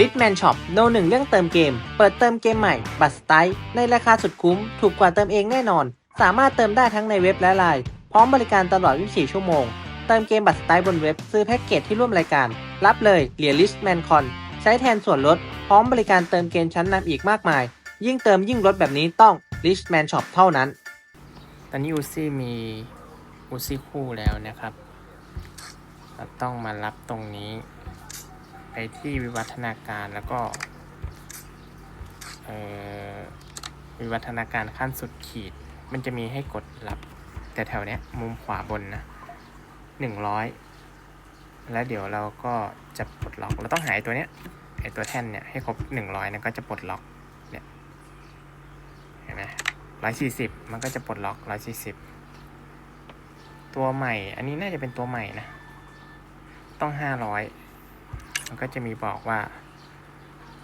l i t m a n Shop โนหนึ่งเรื่องเติมเกม เปิดเติมเกมใหม่ บัตรสไตล์ในราคาสุดคุ้ม ถูกกว่าเติมเองแน่นอน สามารถเติมได้ทั้งในเว็บและไลน์พร้อมบริการตลอด 24 ชั่วโมง เติมเกมบัตรสไตล์บนเว็บ ซื้อแพ็กเกจที่ร่วมรายการ รับเลยเหรียญ Listman Con ใช้แทนส่วนลด พร้อมบริการเติมเกมชั้นนำอีกมากมาย ยิ่งเติมยิ่งลดแบบนี้ต้อง Listman Shop เท่านั้น ตอนนี้อูซี่มีอูซี่คู่แล้วนะครับ ต้องมารับตรงนี้ ไปที่วิวัฒนาการแล้วก็วิวัฒนาการขั้นสุดขีด มันจะมีให้กดรับ แต่แถวเนี้ยมุมขวาบนนะหนึ่งร้อยแล้วเดี๋ยวเราก็จะปลดล็อก เราต้องหายตัวเนี้ยไอตัวแท่นเนี่ยให้ครบหนึ่งร้อยนะก็จะปลดล็อกเนี่ยเห็นไหมร้อยสี่สิบมันก็จะปลดล็อกร้อยสี่สิบตัวใหม่ อันนี้น่าจะเป็นตัวใหม่นะ ต้องห้าร้อย มันก็จะมีบอกว่า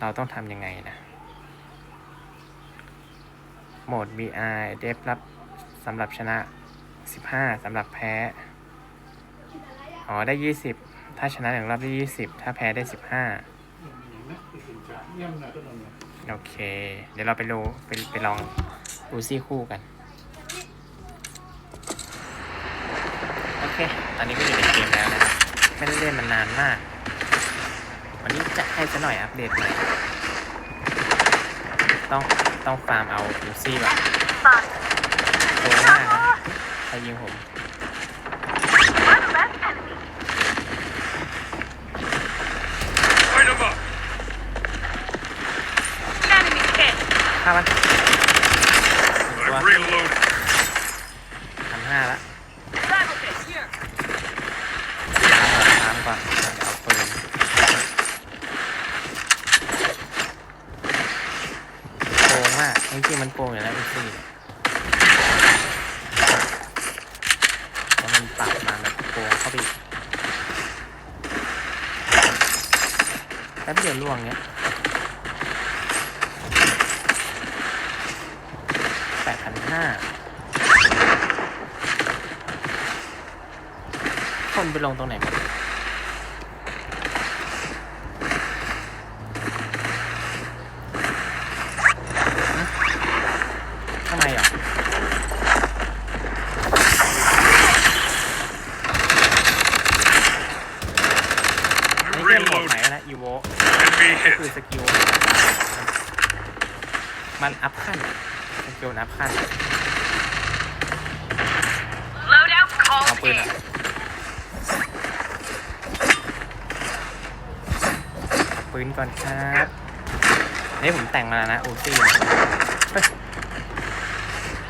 เราต้องทำยังไงนะโหมด BR เดฟรับสำหรับชนะ 15สำหรับแพ้ อ๋อ ได้ 20 ถ้าชนะหนึ่งรอบได้ 20 ถ้าแพ้ได้ 15 โอเค เดี๋ยวเราไปดูไปไปลองดูซี่คู่กัน โอเค ตอนนี้ก็อยู่ในเกมแล้วนะ ไม่ได้เล่นมันนานมาก นี้จะให้ซะหน่อยอัปเดตหน่อยต้องต้องฟาร์มเอาลูซี่แบบโตมากนะใครยิงผมฆ่ามันตัว I'm reloading. พันห้าละ Battle hit here. ตามก่อนตามก่อนเดี๋ยวเอาปืนโกง มันโกงอยู่แล้วลูซี่เนี่ยแล้วมันปรับมาแบบโกงเข้าไปแป๊บเดียวล่วงเนี้ยแปดพันห้าคนไปลงตรงไหนหมดฮะทำไมอะอันนี้เกมโหมดใหม่แล้วนะอีโว Enemy คือ hit. ส กิลมันอัพขั้นสกิลมันอัพขั้น Loadout เอา called ปืน in. อะปืนก่อนครับนี่ผมแต่งมาแล้วนะอูซี่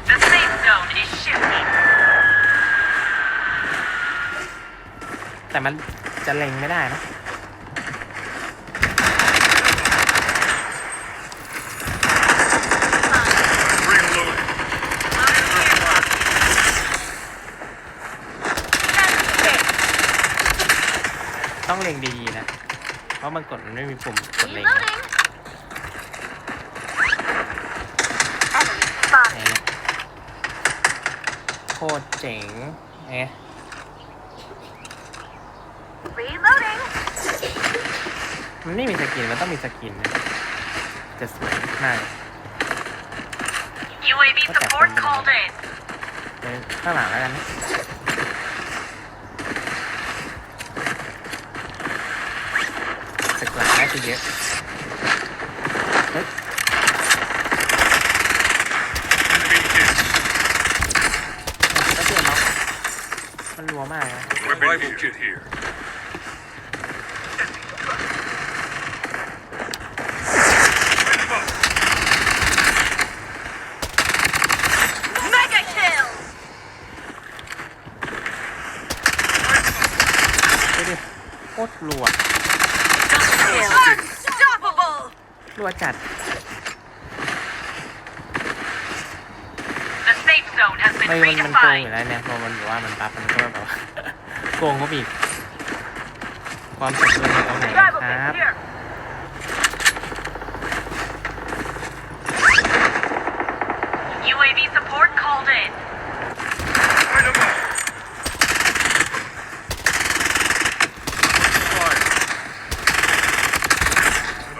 The safe zone is shifting. แต่มันจะเล็งไม่ได้นะ ต้องเล็งดีๆนะ เพราะมันกดมันไม่มีปุ่มกดเล็ง Reloading. ไหนเนี่ยโคตรเจ๋งไง Reloading. มันไม่มีสกิน มันต้องมีสกินนะ จะสวยมาก UAV What the support fuck? called in. เลยข้างหลังแล้วกันนะ ตึกหลังน่าจะเยอะเฮ้ย Enemy hit. ก็เดือดเนาะมันรัวมากนะ Revival kit here. ดูดิโคตรรัว วจัด The safe zone has ไม่ been มันมันโกงอยู่ redefined. แล้วเนี่ยพอมันบอกว่ามันปั๊บมันก็แบบว่า โกงก็อีกความสมดุลอยู่ตรงไหน Rival ค hit รับ here. UAV support called in. Light 'em up. Fire.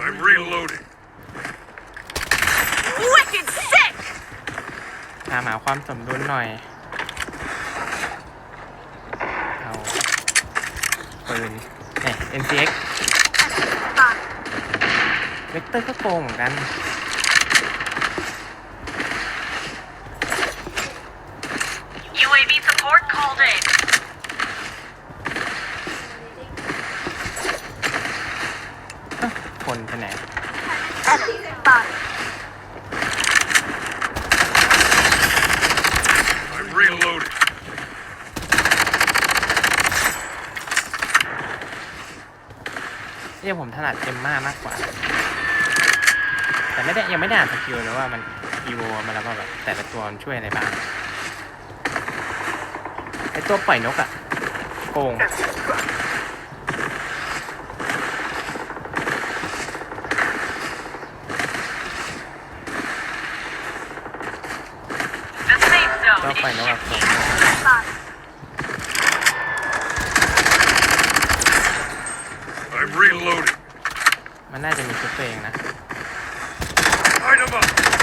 I'm reloading. Wicked sick! หาหาความสมดุลหน่อย เอา ปืนเนี่ย NCX เวกเตอร์ก็โกงเหมือนกัน UAV support called in. เอ้าคนไปไหน I'm reloading. เนี่ยผมถนัดเอ็มม่ามากกว่า แต่ไม่ได้ยังไม่ได้อ่านสกิลเลยว่ามันอีโวมาแล้วก็แบบแต่ละตัวมันช่วยอะไรบ้างไอตัวปล่อยนกอะโกง The safe ตัว zone ปล่อย is นกอะโกง reloading. มันน่าจะมีชุดตัวเองนะ Light 'em up.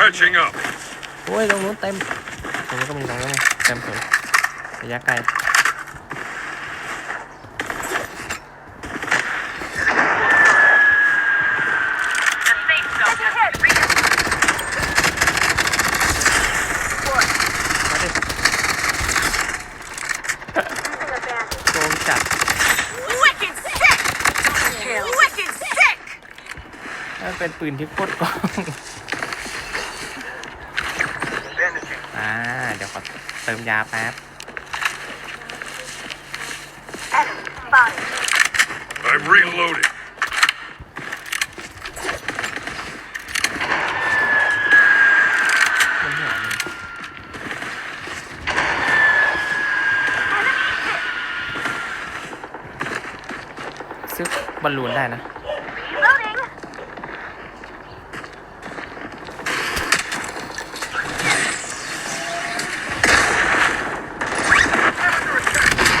I'm patching up. โอ้ยตรงนู้นเต็มตรงนี้ก็มีตรงนู้นมีเต็มเลยระยะไกล The safe zone has been redefined. มาดิโกงจัด Wicked sick! Wicked sick! นั่นเป็นปืนที่โคตรกล้อง อ่า เดี๋ยวขอเติมยาแป๊บ I'm reloading. มันหัวมันซื้อบอลลูนได้นะ Reloading!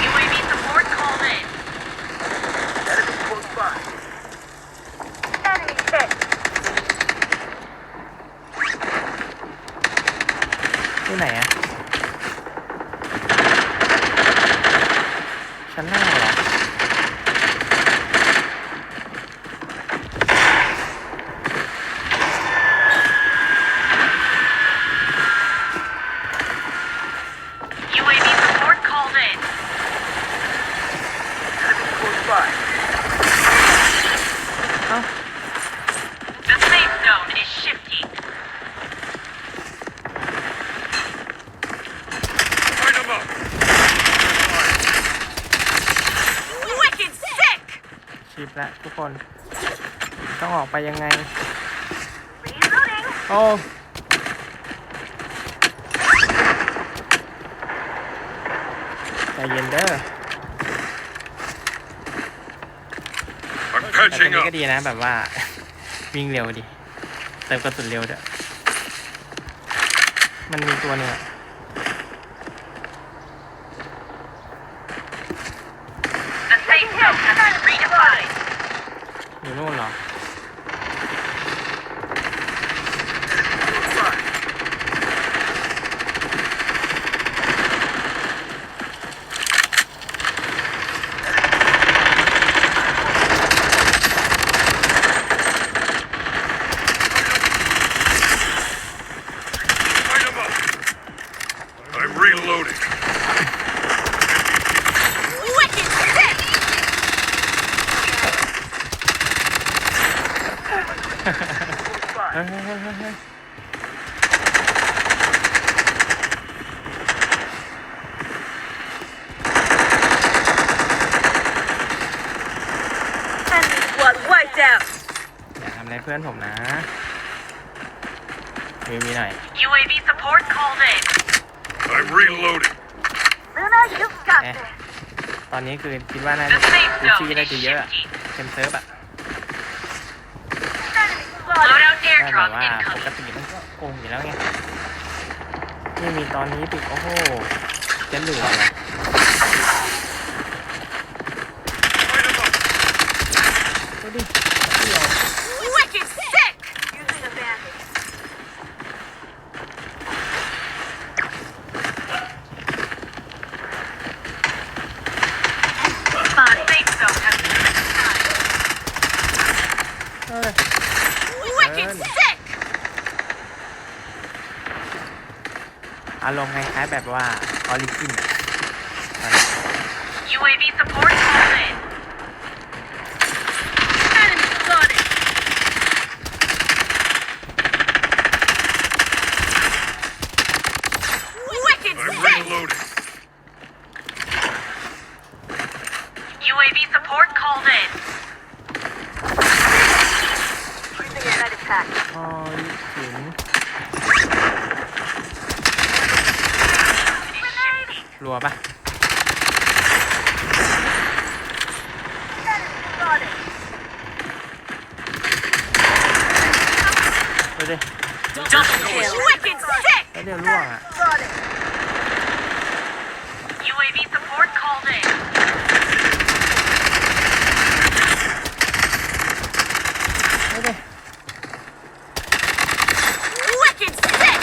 UAV support called in. Enemy hit. ที่ไหนอะชั้นหน้าเหรอ UAV support called in. เอ้า The safe zone is shifting. Light 'em up. Wicked sick! ชิปแล้วทุกคน ต้องออกไป ยังไง Reloading. โอ้ใจเย็นเด้อ I'm แต่ตอน patching นี้ up. ก็ดีนะแบบว่า วิ่งเร็วดิเติมกระสุนเร็วด้วยมันมีตัวหนึงอะ The safe zone has been redefined. อยู่นู่นเหรอ Light 'em up. I'm reloading. Wicked sick! เฮ้ยเฮ้ยเฮ้ยเฮ้ยเฮ้ย Enemy squad wiped out. อย่าทำอะไรเพื่อนผมนะมีมีหน่อย UAV support called in. reloading. Luna, you've got แอะ this. ตอนนี้คือคิดว่าน่าจะ The safe กูฟี่ zone น่า is จะเยอะอะ shifting. เต็มเซิร์ฟอะ Loadout ก็แบบว่าปกติมันก็โกงอยู่แล้วไง ไม่มีตอนนี้ติดโอ้โห จะเหลือเหรอไยวเ Wicked Burn. sick! อารมณ์คล้ายๆแบบว่าออริจิน UAV support called in. Enemy spotted. Wicked I'm sick! reloading. UAV support called in. Using a night attack. ออริจินรัวปะ Enemy spotted. ดูดิ Double kill. Wicked sick! แล้วเดี๋ยวร่วงอะ Spotted. UAV support called in. ดูดิ Wicked sick!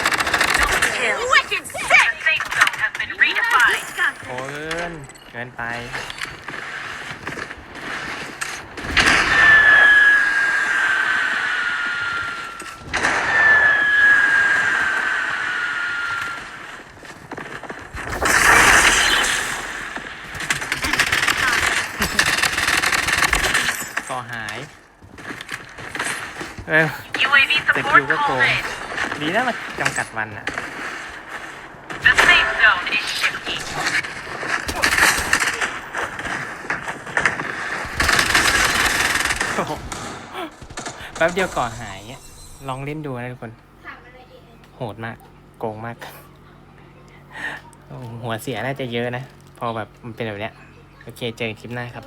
Double kill. Wicked sick! The safe zone has been redefined. โอ้เกินเกินไป ก่อหาย เออ UAV support Thank you, called Rocco. in. ดีนะมันจำกัดวันอะ The safe zone is shifting. โอ้โห แป๊บเดียวก่อหายอะลองเล่นดูนะทุกคน โหดมาก โกงมากโอ้โหหัวเสียน่าจะเยอะนะ พอแบบมันเป็นแบบเนี้ย โอเค เจอกันคลิปหน้าครับ